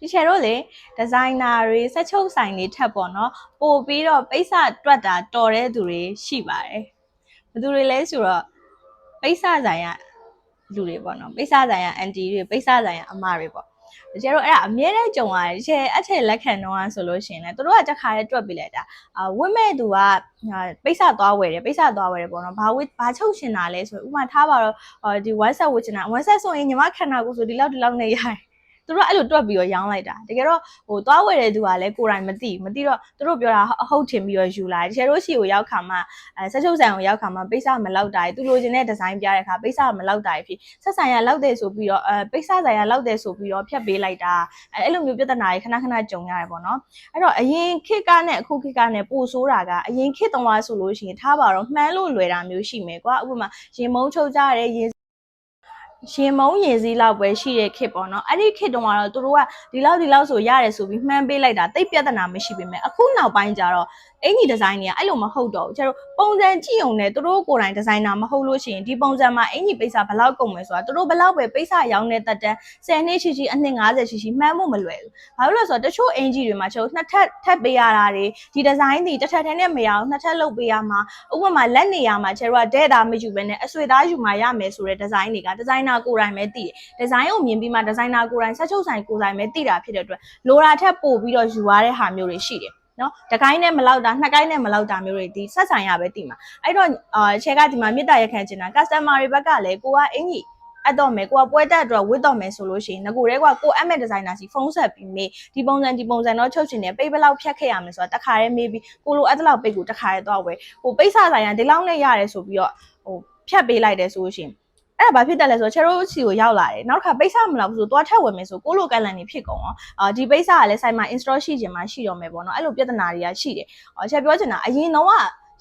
ဒီချေတို့လေဒီဇိုင်နာတွေဆက်ချုပ်ဆိုင်တွေထပ်ပေါ့နော်ပို့ပြီးတော့ပိတ်စတွက်တာတော်တဲ့သူတွေရှိပါတယ်ဘယ်သူတွေလဲဆိုတော့ပိတ်စဆိုင်ရလူတွေပေါ့နော်ပိတ်စဆိုင်ရအန်တီတွေပိတ်စဆိုင်ရအမတွေပေါ့တကယ်တော့အဲ့ဒါအမြဲတမ်းကြုံရတယ်တကယ်အထက်လက်ခံတော့ဆိုလို့ရှိရင်လည်းတို့ကတစ်ခါလေးတွက်ပြီးလိုက်တာအာဝင့်မဲ့သူကပိတ်စသွားဝယ်တယ်ပိတ်စသွားဝယ်တယ်ပေါ့နော်ဘာဝဘာချုပ်ရှင်တာလဲဆိုဥပမာထားပါတော့ဒီ one set ဝတ်ချင်တာ one set ဆိုရင်ညီမခန္ဓာကိုယ်ဆိုဒီလောက်ဒီလောက်နဲ့ရတယ် သူတို့အဲ့လိုတွက်ပြီးတော့ရောင်းလိုက်တာတကယ်တော့ဟိုသွားဝယ်တဲ့သူကလည်းကိုယ်တိုင်မသိမသိတော့သူတို့ပြောတာအဟုတ်ထင်ပြီးတော့ယူလာတယ်တကယ်တော့ရှီကိုရောက်ခါမှအဲဆက်ချုပ်ဆိုင်ကိုရောက်ခါမှပိတ်စမလောက်တာသူလိုချင်တဲ့ဒီဇိုင်းပြတဲ့ခါပိတ်စမလောက်တာဖြစ်ဆက်ဆိုင်ရလောက်တယ်ဆိုပြီးတော့အဲပိတ်စဆိုင်ရလောက်တယ်ဆိုပြီးတော့ဖြတ်ပေးလိုက်တာအဲအဲ့လိုမျိုးပြဿနာတွေခဏခဏကြုံရတယ်ပေါ့နော်အဲ့တော့အရင်ခေတ်ကနဲ့အခုခေတ်ကနဲ့ပိုဆိုးတာကအရင်ခေတ်တုန်းကဆိုလို့ရှိရင်ထားပါတော့မှန်းလို့လွယ်တာမျိုးရှိမယ်ကွာဥပမာရင်မုံချုပ်ကြရဲရင် ရင်မုံရင်စည်းလောက်ပဲရှိတဲ့ခစ်ပေါ့နော်အဲ့ဒီခစ်တုန်းကတော့သူတို့ကဒီလောက်ဒီလောက်ဆိုရတယ်ဆိုပြီးမှန်းပေးလိုက်တာတိတ်ပြဿနာမရှိပေမဲ့အခုနောက်ပိုင်းကျတော့အင်ကြီးဒီဇိုင်းတွေကအဲ့လိုမဟုတ်တော့ဘူးကျတော့ပုံစံကြည့်ုံနဲ့သူတို့ကိုယ်တိုင်ဒီဇိုင်နာမဟုတ်လို့ရှိရင်ဒီပုံစံမှာအင်ကြီးပိတ်စာဘယ်လောက်ကုန်မယ်ဆိုတာသူတို့ဘယ်လောက်ပဲပိတ်စာရောင်းတဲ့တက်တန်း10နှစ်ရှိရှိအနှစ်50ရှိရှိမှန်းဖို့မလွယ်ဘူးဘာလို့လဲဆိုတော့တချို့အင်ကြီးတွေမှာကျတော့နှစ်ထပ်ထပ်ပေးရတာတွေဒီဒီဇိုင်းတွေတစ်ထပ်ထဲနဲ့မရအောင်နှစ်ထပ်လုပ်ပေးရမှာဥပမာလက်နေရမှာကျတော့တဲ့တာမယူဘဲနဲ့အဆွေသားယူမှရမယ်ဆိုတဲ့ဒီဇိုင်းတွေကဒီဇိုင်နာကိုယ်တိုင်ပဲသိတယ်ဒီဇိုင်းကိုမြင်ပြီးမှဒီဇိုင်နာကိုယ်တိုင်ဆက်ချုပ်ဆိုင်ကိုယ်တိုင်ပဲသိတာဖြစ်တဲ့အတွက်လိုတာထက်ပို့ပြီးတော့ယူရတဲ့ဟာမျိုးတွေရှိတယ် နော်တကိုင်းနဲ့မလောက်တာနှစ်ကိုင်းနဲ့မလောက်တာမျိုးတွေဒီဆက်ဆိုင်ရပဲတည်မှာအဲ့တော့အာချဲကဒီမှာမြစ်တာရက်ခံချင်တာ customer တွေဘက်ကလည်းကိုကအင်ကြီးအပ်တော့မယ်ကိုကပွဲတက်အတွက်ဝစ်တော့မယ်ဆိုလို့ရှိရင်ငကိုတဲ့ကကိုအမက်ဒီဇိုင်နာစီဖုန်းဆက်ပြီးမေးဒီပုံစံဒီပုံစံတော့ချုပ်ချင်တယ်ပိတ်ဘယ်လောက်ဖြတ်ခဲ့ရမလဲဆိုတာတခါတည်းမေးပြီးကိုလိုအဲ့လောက်ပိတ်ကိုတခါတည်းတော့ဝယ်ဟိုပိတ်ဆဆိုင်ရဒီလောက်နဲ့ရတယ်ဆိုပြီးတော့ဟိုဖြတ်ပေးလိုက်တယ်ဆိုလို့ရှိရင် အဲ့ဒါဘာဖြစ်တယ်လဲဆိုတော့ချေရိုးစီကိုရောက်လာတယ်နောက်တစ်ခါပိတ်ဆမလောက်ဘူးဆိုတော့ထက်ဝင်မယ်ဆိုကိုလိုကန်လန်နေဖြစ်ကုန်အောင်အာဒီပိတ်ဆကလည်းဆိုင်မှာ install ရှိခြင်းမှရှိတော့မယ်ပေါ့နော်အဲ့လိုပြဿနာတွေကရှိတယ်အော်ချက်ပြောချင်တာအရင်တော့က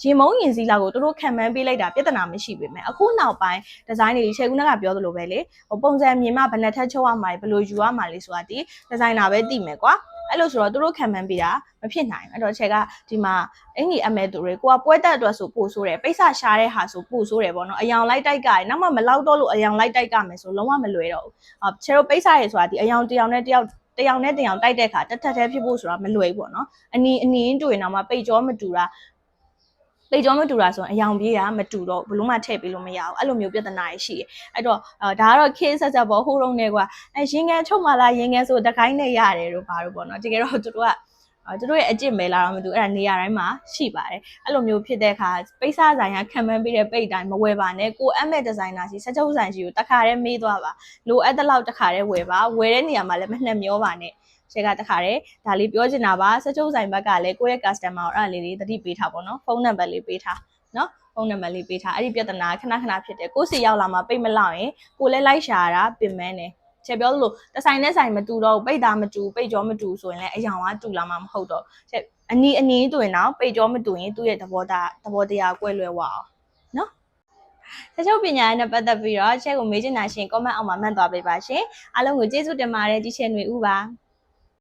ရင်မုံရင်စည်းလောက်ကိုတို့တို့ခံမှန်းပေးလိုက်တာပြဿနာမရှိပေမဲ့အခုနောက်ပိုင်းဒီဇိုင်းတွေချေကူနကပြောသလိုပဲလေဟိုပုံစံမြင်မှဘယ်နဲ့ထက်ချုပ်ရမှာလဲဘယ်လိုယူရမှာလဲဆိုတာဒီဒီဇိုင်နာပဲသိမယ်ကွာ အဲ့လိုဆိုတော့သူတို့ခံမှန်းပေးတာမဖြစ်နိုင်ဘူးအဲ့တော့ချက်ကဒီမှာအင်ကြီးအမဲသူတွေကိုကပွဲတက်အတွက်ဆိုပို့ဆိုးတယ်ပိတ်ဆရှားတဲ့ဟာဆိုပို့ဆိုးတယ်ပေါ့နော်အယောင်လိုက်တိုက်ကရနောက်မှမလောက်တော့လို့အယောင်လိုက်တိုက်ကမယ်ဆိုလုံးဝမလွယ်တော့ဘူးအာချေတို့ပိတ်ဆရဲဆိုတာဒီအယောင်တယောင်နဲ့တယောက်တယောက်နဲ့တယောက်တိုက်တဲ့ခါတက်ထက်သေးဖြစ်ဖို့ဆိုတာမလွယ်ဘူးပေါ့နော်အနီအနီးတွေ့ရင်တော့မှပိတ်ကြောမတူတာ လေကြောမတူတာဆိုရင်အယောင်ပြေးတာမတူတော့ဘလို့မှထည့်ပေးလို့မရဘူးအဲ့လိုမျိုးပြဿနာရှိတယ်အဲ့တော့ဒါကတော့ case ဆက်ဆက်ပေါ့ဟိုးတုံးနေကွာအဲရင်ငယ်ချုပ်မှလာရင်ငယ်ဆိုတခိုင်းနဲ့ရတယ်လို့ပါတော့ပေါ့နော်တကယ်တော့သူတို့ကအဲသူတို့ရဲ့အကျင့်ပဲလာတော့မသိဘူးအဲ့ဒါနေရာတိုင်းမှာရှိပါတယ်အဲ့လိုမျိုးဖြစ်တဲ့အခါပိတ်စဆိုင်ကခံမှန်းပေးတဲ့ပိတ်တိုင်းမဝယ်ပါနဲ့ကိုအမက်ဒီဇိုင်နာစီဆက်ချုပ်ဆိုင်စီကိုတခါတည်းမေးသွားပါလိုအပ်တဲ့လောက်တခါတည်းဝယ်ပါဝယ်တဲ့နေရာမှာလည်းမနှက်မျောပါနဲ့ ရှယ်ကတခါတည်းဒါလေးပြောချင်တာပါဆက်ချုပ်ဆိုင်ဘက်ကလည်းကိုယ့်ရဲ့ customer ကိုအဲ့ဒါလေးတွေသတိပေးထားပါတော့ဖုန်းနံပါတ်လေးပေးထားနော်ဖုန်းနံပါတ်လေးပေးထားအဲ့ဒီပြဿနာခဏခဏဖြစ်တယ်ကိုယ်စီရောက်လာမှပိတ်မလောက်ရင်ကိုလည်းလိုက်ရှာတာပင်မန်းတယ်ချက်ပြောလို့တဆိုင်နဲ့ဆိုင်မတူတော့ပိတ်တာမတူပိတ်ကြောမတူဆိုရင်လည်းအယောင်ကတူလာမှာမဟုတ်တော့ချက်အနီးအနီးတွင်တော့ပိတ်ကြောမတူရင်သူ့ရဲ့သဘောတရားသဘောတရားကွဲလွဲသွားအောင်နော်ဆက်ချုပ်ပညာနဲ့ပတ်သက်ပြီးတော့ချက်ကိုမေးချင်တာရှင် comment အောက်မှာမှတ်သွားပေးပါရှင်အားလုံးကိုကျေးဇူးတင်ပါတယ်ဒီချက်ຫນွေဥပါ